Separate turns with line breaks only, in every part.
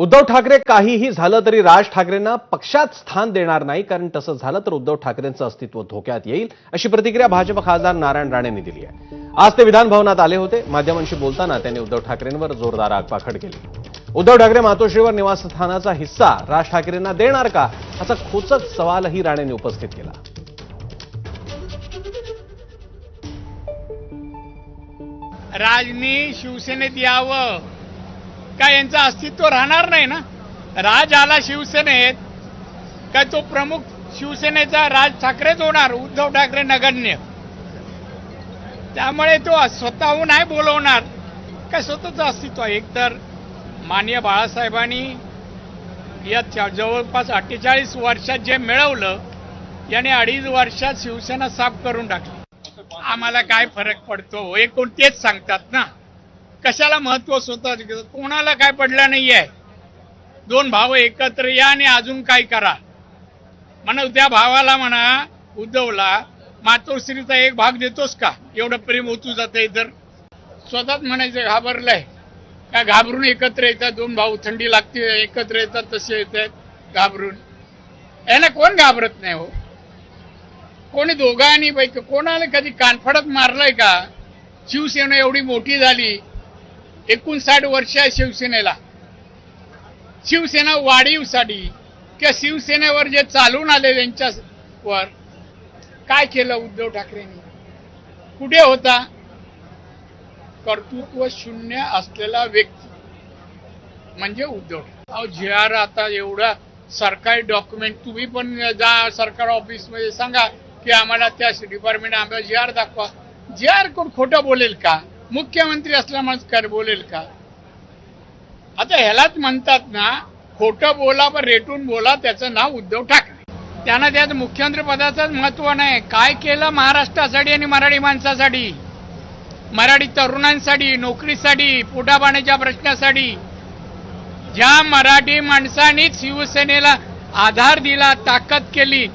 उद्धव ठाकरे काहीही झालं तरी राज ठाकरेंना पक्षात स्थान देणार नाही कारण तसं झालं तर उद्धव ठाकरेंचं अस्तित्व धोक्यात येईल अशी प्रतिक्रिया भाजप खासदार नारायण राणेंनी दिली आहे. आज ते विधान भवनात आले होते. माध्यमांशी बोलताना त्यांनी उद्धव ठाकरेंवर जोरदार आगपाखड केली. उद्धव ठाकरे मातोश्रीवर निवासस्थानाचा हिस्सा राज ठाकरेंना देणार का? असा खोचक सवालही राणेंनी उपस्थित केला.
राजनी शिवसेनेत यावं. का यांचं अस्तित्व राहणार नाही ना? राज आला शिवसेनेत काय तो प्रमुख शिवसेनेचा राज ठाकरेच होणार उद्धव ठाकरे नगण्य? त्यामुळे तो स्वतःहून नाही बोलवणार. काय स्वतःचं अस्तित्व? आहे एकतर माननीय बाळासाहेबांनी या जवळपास अठ्ठेचाळीस वर्षात जे मिळवलं याने अडीच वर्षात शिवसेना साफ करून टाकली. आम्हाला काय फरक पडतो? हे तेच सांगतात ना. कशाला महत्त्व स्वतः कोणाला काय पडलं नाहीये? दोन भाव एकत्र या आणि अजून काय करा? म्हणा त्या भावाला म्हणा उद्धवला मातोश्रीचा एक भाग देतोस का? एवढं प्रेम होतू जाते तर स्वतःच म्हणायचं घाबरलंय. का घाबरून एकत्र येतात? दोन भाऊ थंडी लागते एकत्र येतात तसे येतात. घाबरून. याला कोण घाबरत नाही हो? कोणी दोघांनी पैकी कोणाला कधी कानफडत मारलंय का? शिवसेना एवढी मोठी झाली एकोणसाठ वर्ष आहे शिवसेनेला. शिवसेना वाढीवसाठी किंवा शिवसेनेवर जे चालून आले त्यांच्यावर काय केलं उद्धव ठाकरेंनी? कुठे होता? कर्तृत्व शून्य असलेला व्यक्ती म्हणजे उद्धव अहो जे आर आता एवढा सरकारी डॉक्युमेंट तुम्ही पण जा सरकार ऑफिसमध्ये सांगा की आम्हाला त्या डिपार्टमेंट आम्हाला जी आर दाखवा. जे आर कोण खोटं बोलेल का? मुख्यमंत्री असल्यामुळे कर बोलेल का? आता ह्यालाच म्हणतात ना खोटं बोला पण रेटून बोला त्याचं नाव उद्धव ठाकरे. त्यांना त्यात मुख्यमंत्री पदाचंच महत्त्व नाही. काय केलं महाराष्ट्रासाठी आणि मराठी माणसासाठी? मराठी तरुणांसाठी नोकरीसाठी पोटापाण्याच्या प्रश्नासाठी. ज्या मराठी माणसांनीच शिवसेनेला आधार दिला ताकद केली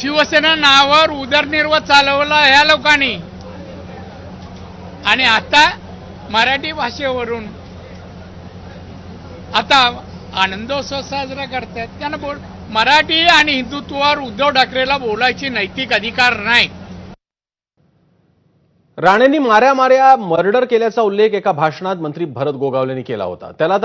शिवसेना नावावर उदरनिर्वाह चालवला ह्या लोकांनी. आणि आता मराठी भाषेवरून आता आनंदोत्सव साजरा करतायत त्यांना बोल मराठी आणि हिंदुत्वावर उद्धव ठाकरेला बोलायची नैतिक अधिकार नाही.
राणेंनी माऱ्या माऱ्या मर्डर केल्याचा उल्लेख एका भाषणात मंत्री भरत गोगावलेंनी केला होता. त्याला आता